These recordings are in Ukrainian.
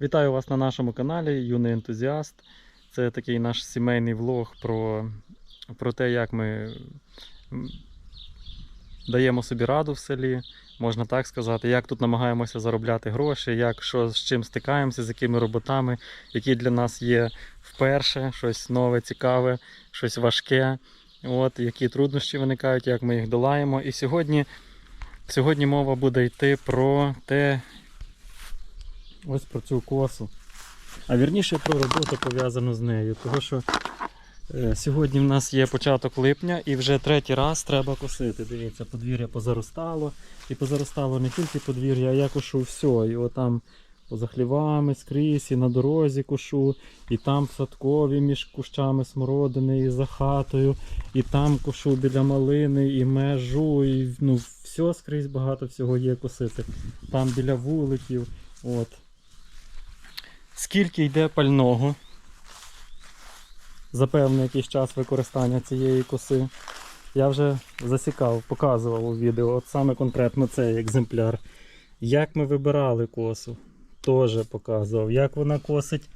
Вітаю вас на нашому каналі Юний ентузіаст. Це такий наш сімейний влог про, про те, як ми даємо собі раду в селі, можна так сказати, як тут намагаємося заробляти гроші, як що з чим стикаємося, з якими роботами, які для нас є вперше, щось нове, цікаве, щось важке. От, які труднощі виникають, як ми їх долаємо. І сьогодні, сьогодні мова буде йти про те, ось про цю косу. А вірніше про роботу пов'язану з нею. Тому що е, сьогодні в нас є початок липня і вже третій раз треба косити. Дивіться, подвір'я позаростало. І позаростало не тільки подвір'я, а я кошу все. І отам поза хлівами, скрізь, і на дорозі кошу, і там в садкові між кущами смородини, і за хатою, і там кошу біля малини, і межу, і ну, все скрізь багато всього є косити. Там біля вуликів. От. Скільки йде пального за певний якийсь час використання цієї коси. Я вже засікав, показував у відео, от саме конкретно цей екземпляр. Як ми вибирали косу, теж показував. Як вона косить,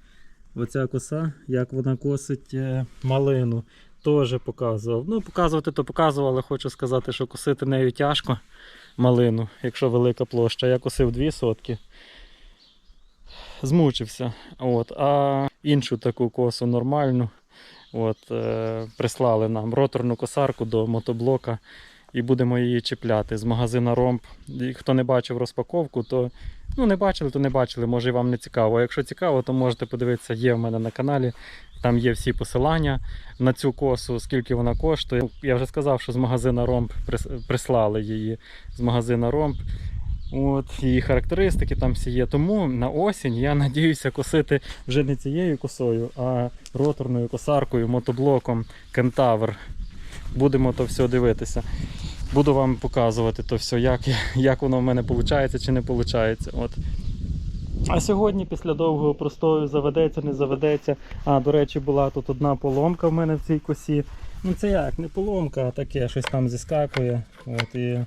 оця коса, як вона косить е, малину, теж показував. Ну, показувати то показував, але хочу сказати, що косити нею тяжко малину, якщо велика площа. Я косив дві сотки змучився. От. А іншу таку косу нормальну от, е, прислали нам роторну косарку до мотоблока і будемо її чіпляти з магазина Ромб. Хто не бачив розпаковку, то ну, не бачили, то не бачили, може і вам не цікаво. Якщо цікаво, то можете подивитися, є в мене на каналі. Там є всі посилання на цю косу, скільки вона коштує. Я вже сказав, що з магазина Ромб прис- прислали її з магазина Ромб. От, її характеристики там всі є. Тому на осінь я надіюся косити вже не цією косою, а роторною косаркою, мотоблоком Кентавр. Будемо то все дивитися. Буду вам показувати то все, як, як воно в мене виходить чи не виходить. От. А сьогодні після довгого простою заведеться, не заведеться. А, до речі, була тут одна поломка в мене в цій косі. Ну це як, не поломка, а таке, щось там зіскакує от, і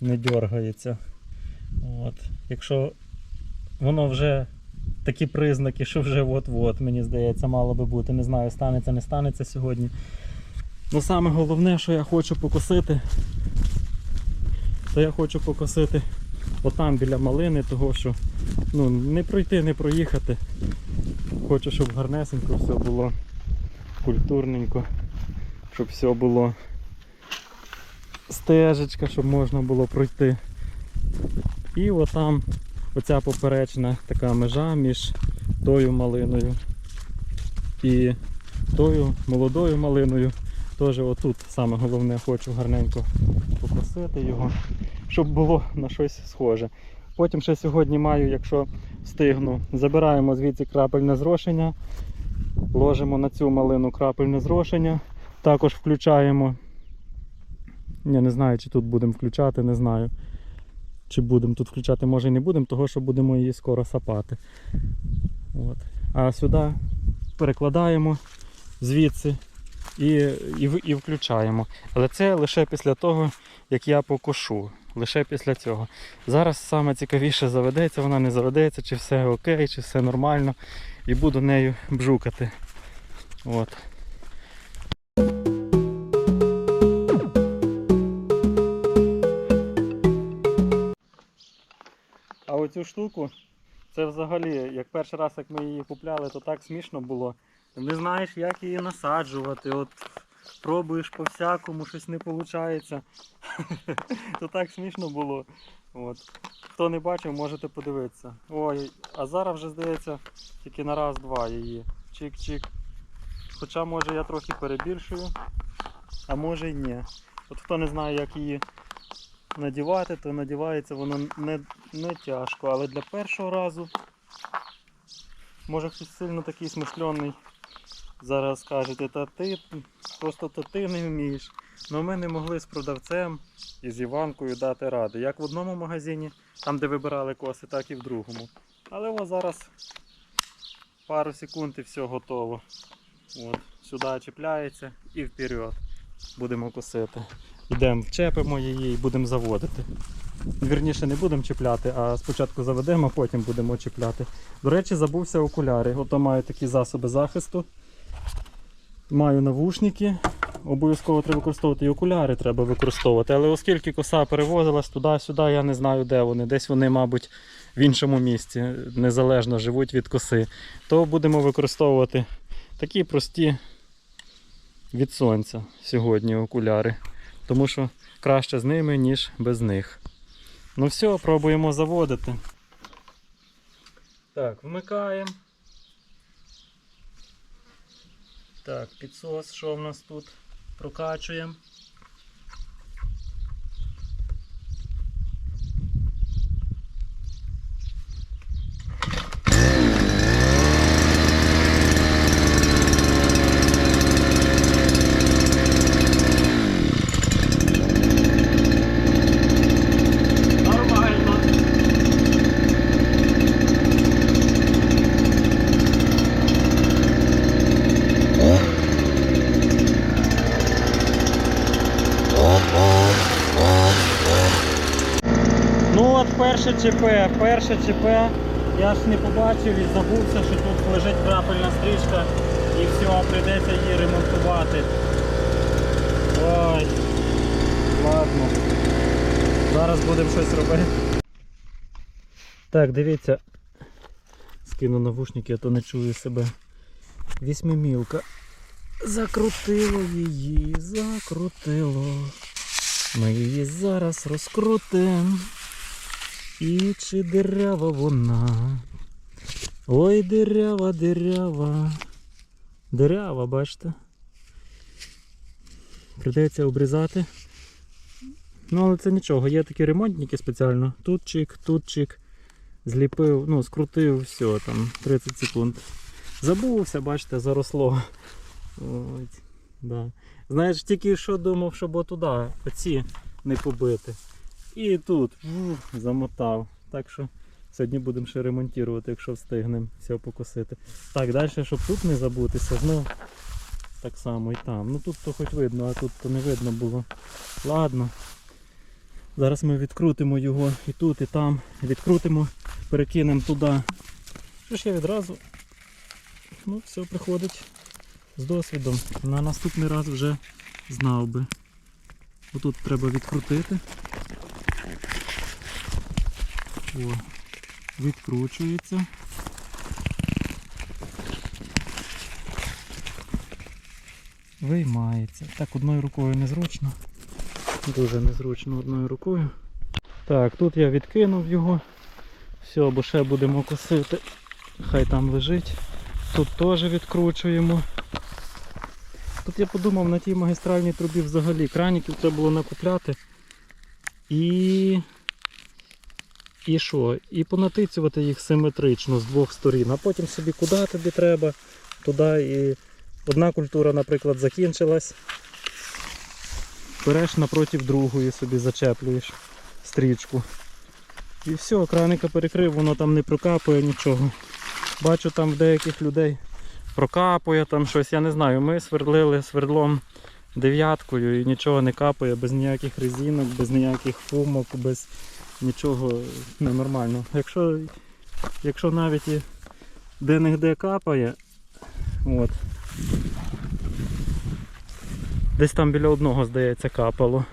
не дергається. От. Якщо воно вже такі признаки, що вже от-от, мені здається, мало би бути. Не знаю, станеться, не станеться сьогодні. Ну саме головне, що я хочу покосити, то я хочу покосити отам біля малини, того що ну, не пройти, не проїхати. Хочу, щоб гарнесенько все було культурненько, щоб все було стежечка, щоб можна було пройти. І отам оця поперечна така межа між тою малиною і тою молодою малиною. Теж отут саме головне хочу гарненько покосити його, щоб було на щось схоже. Потім ще сьогодні маю, якщо встигну, забираємо звідси крапельне зрошення, ложимо на цю малину крапельне зрошення, також включаємо. Я не знаю, чи тут будемо включати, не знаю чи будемо тут включати, може і не будемо, того що будемо її скоро сапати. От. А сюди перекладаємо звідси і, і, і включаємо. Але це лише після того, як я покошу. Лише після цього. Зараз саме цікавіше заведеться, вона не заведеться, чи все окей, чи все нормально. І буду нею бжукати. От. Оцю штуку, це взагалі, як перший раз, як ми її купляли, то так смішно було. Не знаєш, як її насаджувати. От пробуєш по всякому, щось не виходить. то так смішно було. От. Хто не бачив, можете подивитися. Ой, а зараз вже здається тільки на раз-два її. Чик-чик. Хоча може я трохи перебільшую, а може й ні. От хто не знає, як її надівати, то надівається воно не, не тяжко, але для першого разу може хтось сильно такий смишлений. Зараз скажете, та ти просто то ти не вмієш. Ну ми не могли з продавцем і з Іванкою дати ради. Як в одному магазині, там де вибирали коси, так і в другому. Але ось зараз пару секунд і все готово. От, сюди чіпляється і вперед. Будемо косити. Йдемо, вчепимо її і будемо заводити. Вірніше не будемо чіпляти, а спочатку заведемо, а потім будемо чіпляти. До речі, забувся окуляри. Ото маю такі засоби захисту. Маю навушники. Обов'язково треба використовувати і окуляри треба використовувати. Але оскільки коса перевозилась туди-сюди, я не знаю, де вони. Десь вони, мабуть, в іншому місці незалежно живуть від коси. То будемо використовувати такі прості від сонця сьогодні окуляри. Тому що краще з ними, ніж без них. Ну все, пробуємо заводити. Так, вмикаємо. Так, підсос, що в нас тут? Прокачуємо. Нормально. Ну от перше ЧП, перше ЧП. Я ж не побачив і забувся, що тут лежить крапельна стрічка і все, прийдеться її ремонтувати. Ой, ладно. Зараз будемо щось робити. Так, дивіться. Скину навушники, а то не чую себе. Вісьмимілка. Закрутило її, закрутило. Ми її зараз розкрутим. І чи дирява вона? Ой, дирява, дирява. Дирява, бачите? Придеться обрізати. Ну, але це нічого, є такі ремонтники спеціально. Тут чик, тут чик. Зліпив, ну, скрутив, все, там 30 секунд. Забувся, бачите, заросло. Ой, да. Знаєш, тільки що думав, щоб отуди, оці не побити. І тут замотав. Так що сьогодні будемо ще ремонтувати, якщо встигнемо все покосити. Так, далі, щоб тут не забутися, ну так само і там. Ну тут то хоч видно, а тут то не видно було. Ладно. Зараз ми відкрутимо його і тут, і там. Відкрутимо, перекинемо туди. Що ж я відразу? Ну, все приходить з досвідом. На наступний раз вже знав би. Отут треба відкрутити. О, відкручується. Виймається. Так, одною рукою незручно. Дуже незручно одною рукою. Так, тут я відкинув його. Все, бо ще будемо косити. Хай там лежить. Тут теж відкручуємо. Тут я подумав на тій магістральній трубі взагалі краніків треба було накупляти. І. І що? І понатицювати їх симетрично з двох сторін. А потім собі куди тобі треба, туди і одна культура, наприклад, закінчилась. Береш напроти другої собі зачеплюєш стрічку. І все, краника перекрив, воно там не прокапує нічого. Бачу там в деяких людей прокапує там щось, я не знаю. Ми свердлили свердлом дев'яткою і нічого не капає, без ніяких резинок, без ніяких фумок, без нічого ненормально. Якщо, якщо навіть і де-не-де капає, от. Десь там біля одного, здається, капало.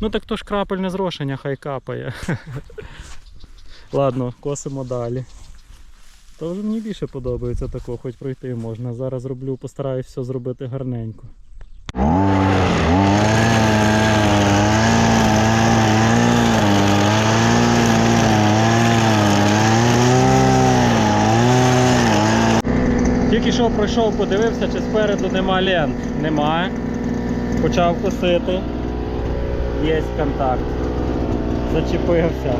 Ну так то ж крапельне зрошення, хай капає. Ладно, косимо далі. То вже мені більше подобається тако, хоч пройти можна. Зараз роблю, постараюсь все зробити гарненько. Тільки що пройшов, подивився, чи спереду нема лент. Немає. Почав косити. Є контакт. Зачепився.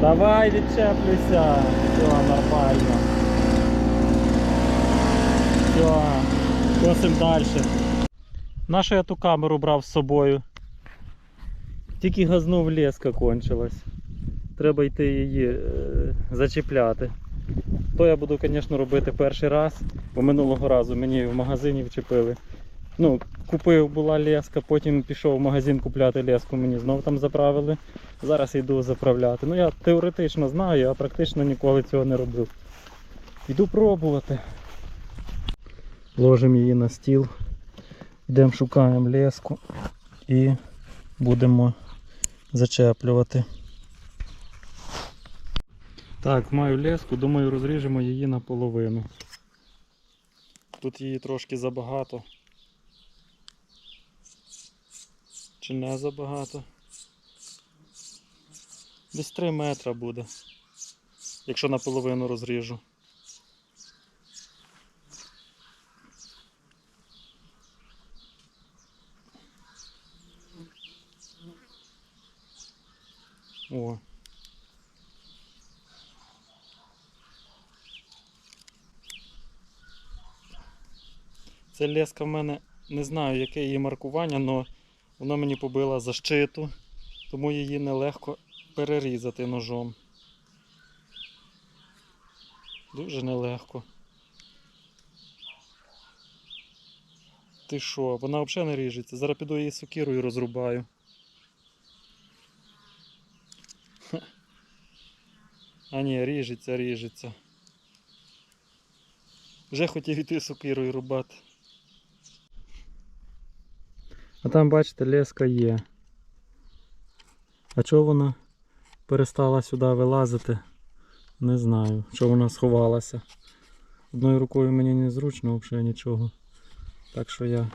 Давай відчеплюйся. Все, нормально. Все, косим далі. Нашу я ту камеру брав з собою. Тільки газнув леска кончилась. Треба йти її е, зачіпляти. То я буду, звісно, робити перший раз, бо минулого разу мені в магазині вчепили. Ну, купив була леска, потім пішов в магазин купляти леску, мені знов там заправили. Зараз йду заправляти. Ну я теоретично знаю, а практично ніколи цього не робив. Йду пробувати. Ложимо її на стіл, йдемо шукаємо леску і будемо зачеплювати. Так, маю леску, думаю, розріжемо її наполовину. Тут її трошки забагато. Чи не забагато? Десь 3 метра буде, якщо наполовину розріжу. О. Це леска в мене не знаю, яке її маркування, але вона мені побила защиту, тому її нелегко перерізати ножом. Дуже нелегко. Ти що, вона взагалі не ріжеться. Зараз піду її сокирою розрубаю. А ні, ріжеться, ріжеться. Вже хотів іти сокирою рубати. А там, бачите, леска є. А чого вона перестала сюди вилазити? Не знаю. Чого вона сховалася. Одною рукою мені незручно взагалі нічого. Так що я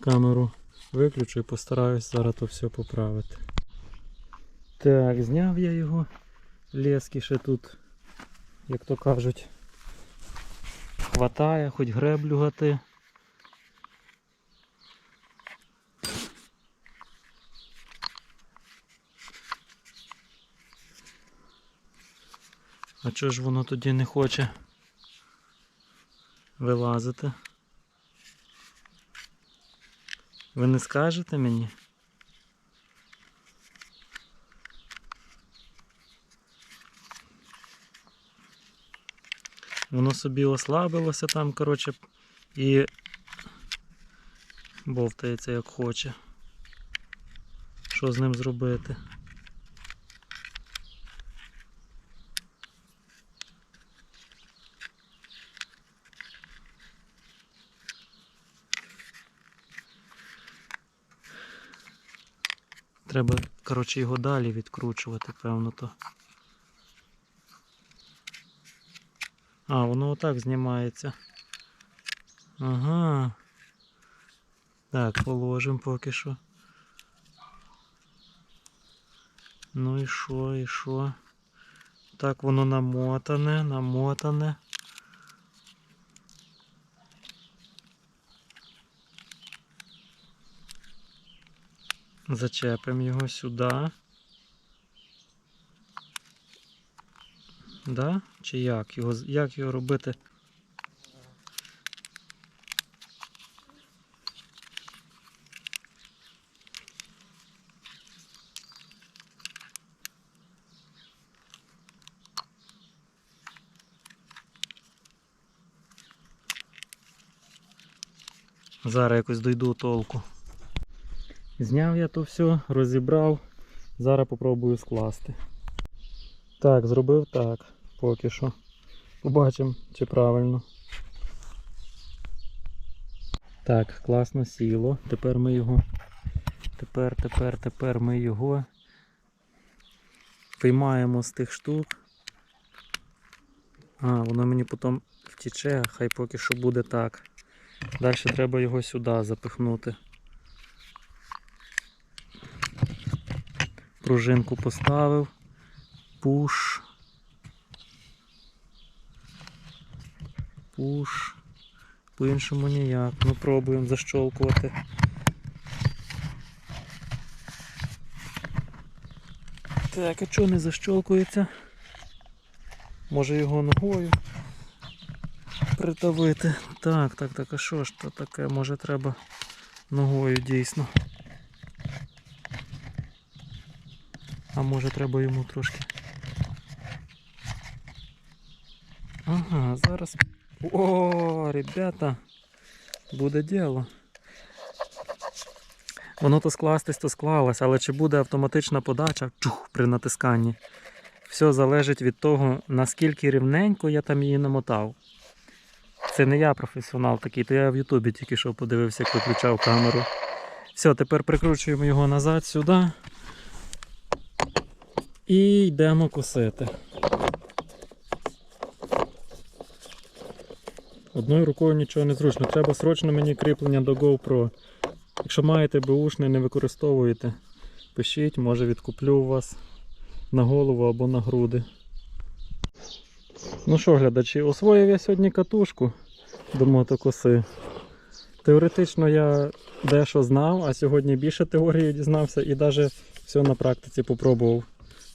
камеру виключу і постараюсь зараз то все поправити. Так, зняв я його. Лески ще тут, як то кажуть, хватає, хоч греблю гати. А чого ж воно тоді не хоче вилазити? Ви не скажете мені? Воно собі ослабилося там, коротше, і бовтається як хоче. Що з ним зробити? Треба, коротше, його далі відкручувати, певно то. А, воно отак знімається. Ага. Так, положимо поки що. Ну і що, і що? Так воно намотане, намотане. Зачепимо його сюди. Да? Чи як? Його, як його робити? Зараз якось дойду толку. Зняв я то все, розібрав. Зараз попробую скласти. Так, зробив так поки що. Побачимо, чи правильно. Так, класно сіло. Тепер ми його. Тепер, тепер, тепер ми його виймаємо з тих штук. А, воно мені потім втіче, хай поки що буде так. Далі треба його сюди запихнути. Пружинку поставив. Пуш. Пуш. По-іншому ніяк. Ну пробуємо защолкувати. Так, а чого не защолкується? Може його ногою придавити. Так, так, так, а що ж то таке? Може треба ногою дійсно. А може треба йому трошки. Ага, зараз О, ребята, буде діло. Воно то скластись, то склалось, але чи буде автоматична подача чух, при натисканні? Все залежить від того, наскільки рівненько я там її намотав. Це не я професіонал такий, то я в Ютубі тільки що подивився, як виключав камеру. Все, тепер прикручуємо його назад сюди. І йдемо косити. Одною рукою нічого не зручно. Треба срочно мені кріплення до GoPro. Якщо маєте беушне, не використовуєте, пишіть, може відкуплю у вас на голову або на груди. Ну що, глядачі, освоїв я сьогодні катушку до мотокоси. Теоретично я дещо знав, а сьогодні більше теорії дізнався і навіть все на практиці попробував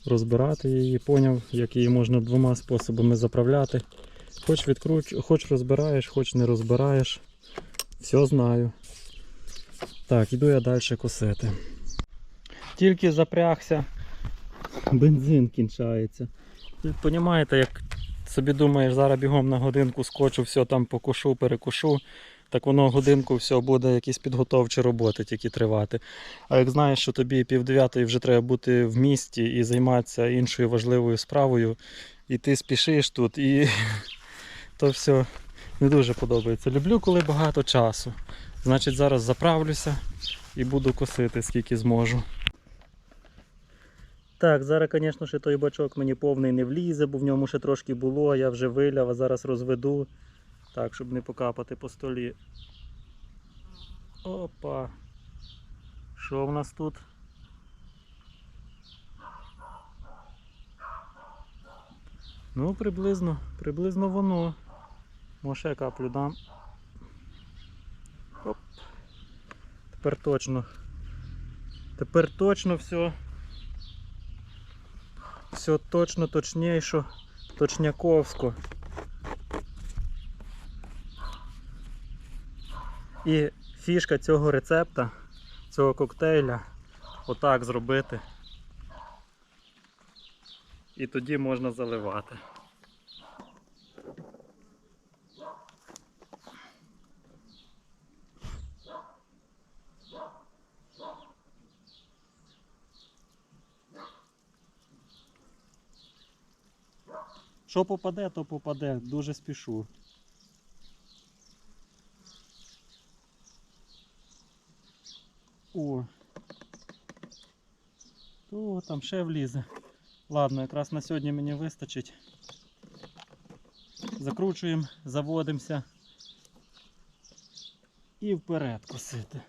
розбирати її, поняв, як її можна двома способами заправляти. Хоч відкруч, хоч розбираєш, хоч не розбираєш. Все знаю. Так, іду я далі косити. Тільки запрягся, бензин кінчається. І Понімаєте, як собі думаєш, зараз бігом на годинку скочу, все там покушу, перекушу, так воно годинку все буде якісь підготовчі роботи тільки тривати. А як знаєш, що тобі пів дев'ятої вже треба бути в місті і займатися іншою важливою справою, і ти спішиш тут, і то все не дуже подобається. Люблю, коли багато часу. Значить, зараз заправлюся і буду косити, скільки зможу. Так, зараз, звісно, той бачок мені повний не влізе, бо в ньому ще трошки було, я вже виляв, а зараз розведу. Так, щоб не покапати по столі. Опа. Що в нас тут? Ну, приблизно, приблизно воно. Може каплю дам. Оп. Тепер точно. Тепер точно все. Все точно, точніше, точняковсько. І фішка цього рецепта, цього коктейля, отак зробити. І тоді можна заливати. Що попаде, то попаде, дуже спішу. О. То там ще влізе. Ладно, якраз на сьогодні мені вистачить. Закручуємо, заводимося і вперед косити.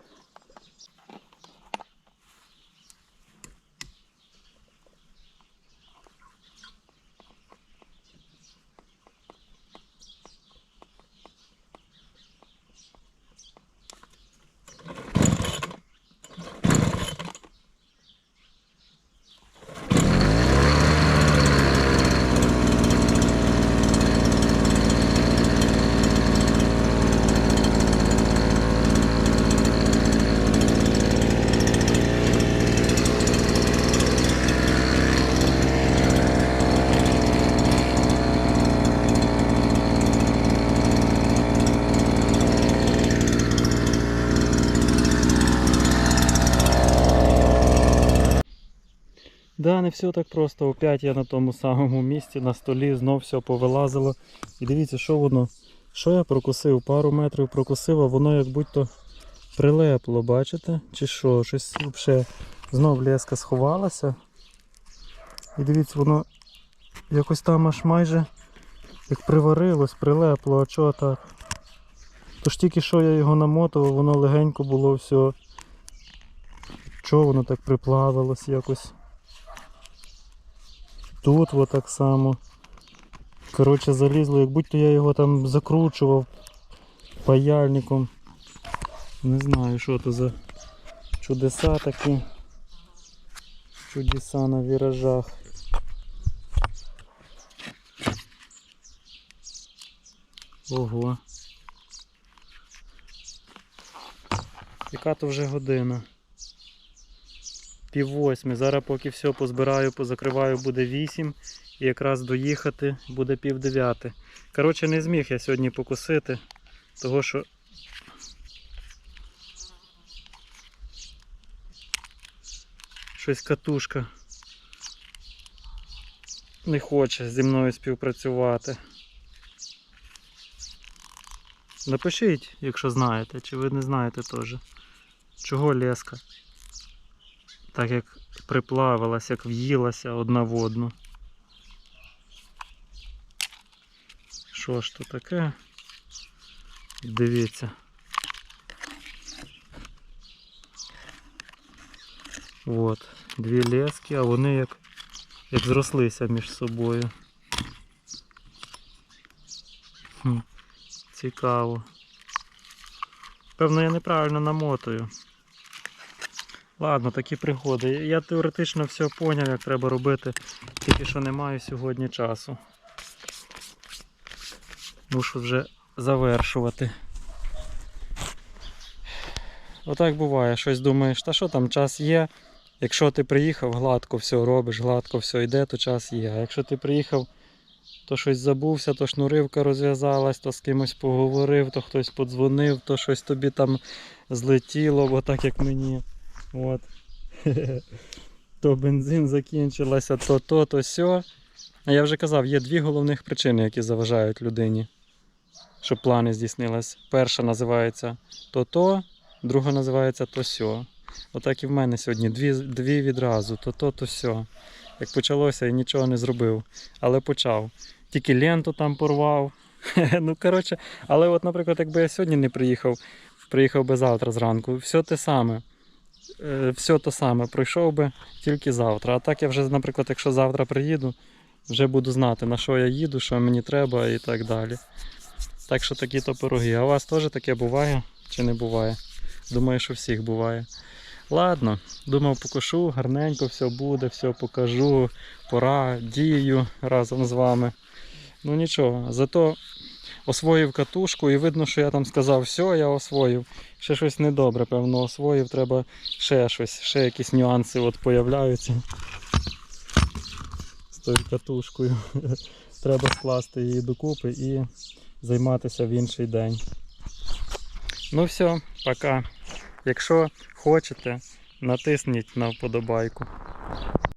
Да, не все так просто. Опять я на тому самому місці, на столі, знов все повилазило. І дивіться, що воно. Що я прокусив? Пару метрів прокусив, а воно як будь-то прилепло, бачите? Чи що? Щось взагалі знов леска сховалася. І дивіться, воно якось там аж майже як приварилось, прилепло, а чого так? Тож тільки що я його намотував, воно легенько було все. Чого воно так приплавилось якось? Тут вот так само. Коротше, залізло, як будь-то я його там закручував паяльником. Не знаю, що це за чудеса такі. Чудеса на віражах. Ого. Яка то вже година? Пів восьми. Зараз поки все позбираю, позакриваю, буде 8. І якраз доїхати буде пів дев'яти. Коротше, не зміг я сьогодні покусити, того що. Щось катушка не хоче зі мною співпрацювати. Напишіть, якщо знаєте, чи ви не знаєте теж. Чого леска? Так як приплавилась, як в'їлася одна в одну. Що ж то таке? Дивіться. От, дві лески, а вони як, як зрослися між собою. Хм, цікаво. Певно, я неправильно намотую. Ладно, такі пригоди. Я теоретично все поняв, як треба робити, тільки що не маю сьогодні часу. Мушу вже завершувати. Отак буває, щось думаєш, та що там, час є. Якщо ти приїхав, гладко все робиш, гладко все йде, то час є. А якщо ти приїхав, то щось забувся, то шнуривка розв'язалась, то з кимось поговорив, то хтось подзвонив, то щось тобі там злетіло, бо так як мені. От. то бензин закінчилося, то то, то сьо. А я вже казав, є дві головних причини, які заважають людині, щоб плани здійснились. Перша називається то-то, друга називається то сьо. Отак і в мене сьогодні дві, дві відразу, то-то, то сьо. Як почалося, я нічого не зробив. Але почав. Тільки ленту там порвав. ну, коротше, але от, наприклад, якби я сьогодні не приїхав, приїхав би завтра зранку, все те саме. Е, Все те саме, пройшов би тільки завтра. А так я вже, наприклад, якщо завтра приїду, вже буду знати, на що я їду, що мені треба і так далі. Так що такі то пироги. А у вас теж таке буває чи не буває? Думаю, що всіх буває. Ладно, думав, покошу, гарненько все буде, все покажу, пора, дію разом з вами. Ну нічого, зато освоїв катушку і видно, що я там сказав, все, я освоїв. Ще щось недобре, певно, освоїв, треба ще щось, ще якісь нюанси от появляються. З тою катушкою. Треба скласти її докупи і займатися в інший день. Ну все, пока. Якщо хочете, натисніть на вподобайку.